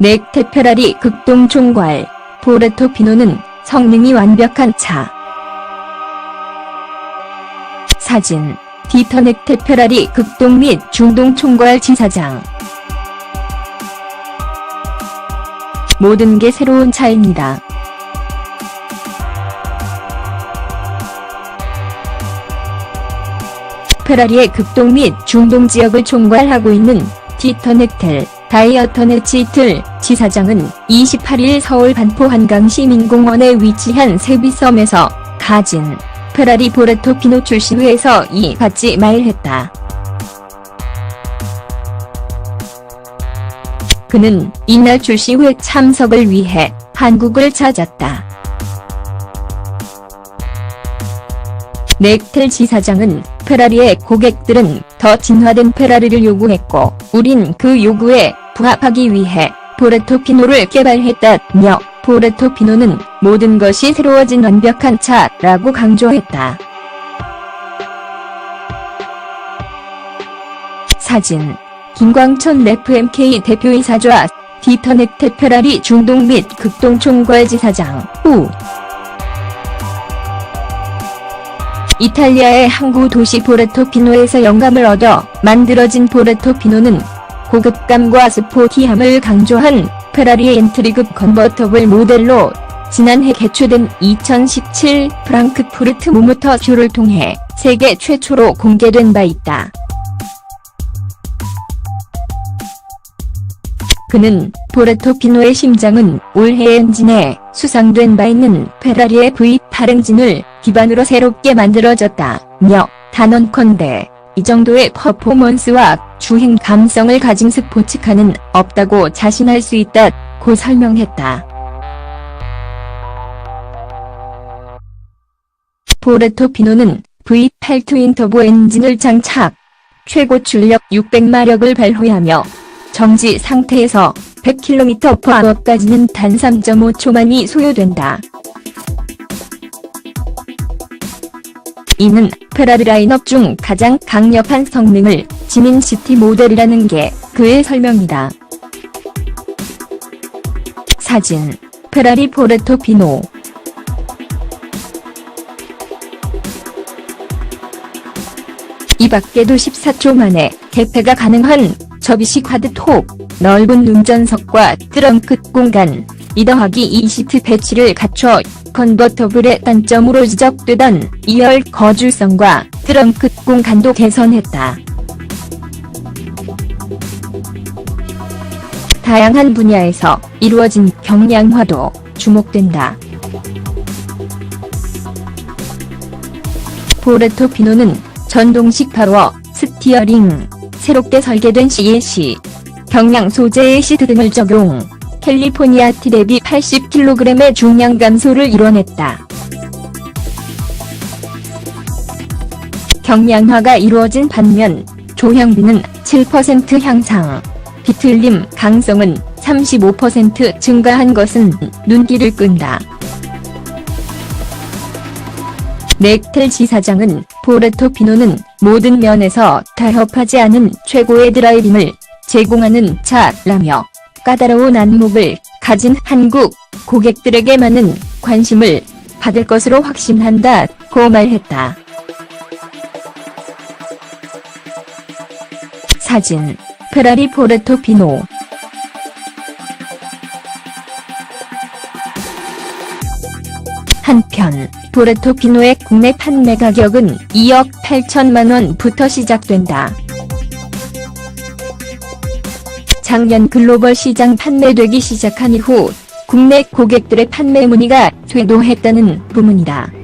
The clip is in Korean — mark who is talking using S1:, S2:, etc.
S1: 넥테 페라리 극동 총괄 포르토피노는 성능이 완벽한 차. 사진 디터 넥테 페라리 극동 및 중동 총괄 지사장 모든 게 새로운 차입니다. 페라리의 극동 및 중동 지역을 총괄하고 있는 디터 넥텔 다이어터네치틀 지사장은 28일 서울 반포 한강시민공원에 위치한 세비섬에서 가진 페라리 보레토 피노 출시회에서 이 같이 말했다. 그는 이날 출시회 참석을 위해 한국을 찾았다. 넥텔 지사장은 페라리의 고객들은 더 진화된 페라리를 요구했고 우린 그 요구에 부합하기 위해 포레토피노를 개발했다며 포레토피노는 모든 것이 새로워진 완벽한 차라고 강조했다. 사진 김광천 래프 MK 대표이사좌 디터넥 테 페라리 중동 및 극동 총괄지사장 후 이탈리아의 항구 도시 포레토피노에서 영감을 얻어 만들어진 포레토피노는 고급감과 스포티함을 강조한 페라리의 엔트리급 컨버터블 모델로 지난해 개최된 2017 프랑크푸르트 모모터 쇼를 통해 세계 최초로 공개된 바 있다. 그는 포레토피노의 심장은 올해 엔진에 수상된 바 있는 페라리의 V8 엔진을 기반으로 새롭게 만들어졌다며 단언컨대 이 정도의 퍼포먼스와 주행 감성을 가진 스포츠카는 없다고 자신할 수 있다고 설명했다. 포레토피노는 V8 트윈터보 엔진을 장착, 최고 출력 600마력을 발휘하며 정지 상태에서 100km/h까지는 단 3.5초만이 소요된다. 이는 페라리 라인업 중 가장 강력한 성능을 지닌 시티 모델이라는 게 그의 설명이다. 사진 페라리 포레토 피노 이 밖에도 14초 만에 개폐가 가능한 접이식 하드톱, 넓은 운전석과 트렁크 공간, 2 더하기 2 시트 배치를 갖춰 컨버터블의 단점으로 지적되던 2열 거주성과 트렁크 공간도 개선했다. 다양한 분야에서 이루어진 경량화도 주목된다. 포레토 피노는 전동식 파워, 스티어링, 새롭게 설계된 CAC, 경량 소재의 시트 등을 적용, 캘리포니아 티 대비 80kg의 중량 감소를 이뤄냈다. 경량화가 이루어진 반면 조향비는 7% 향상, 비틀림 강성은 35% 증가한 것은 눈길을 끈다. 넥텔 지사장은 포레토피노는 모든 면에서 타협하지 않은 최고의 드라이빙을 제공하는 차라며 까다로운 안목을 가진 한국 고객들에게 많은 관심을 받을 것으로 확신한다고 말했다. 사진 페라리 포레토피노 한편 포레토피노의 국내 판매 가격은 2억 8천만 원부터 시작된다. 작년 글로벌 시장 판매되기 시작한 이후 국내 고객들의 판매 문의가 쇄도했다는 부문이다.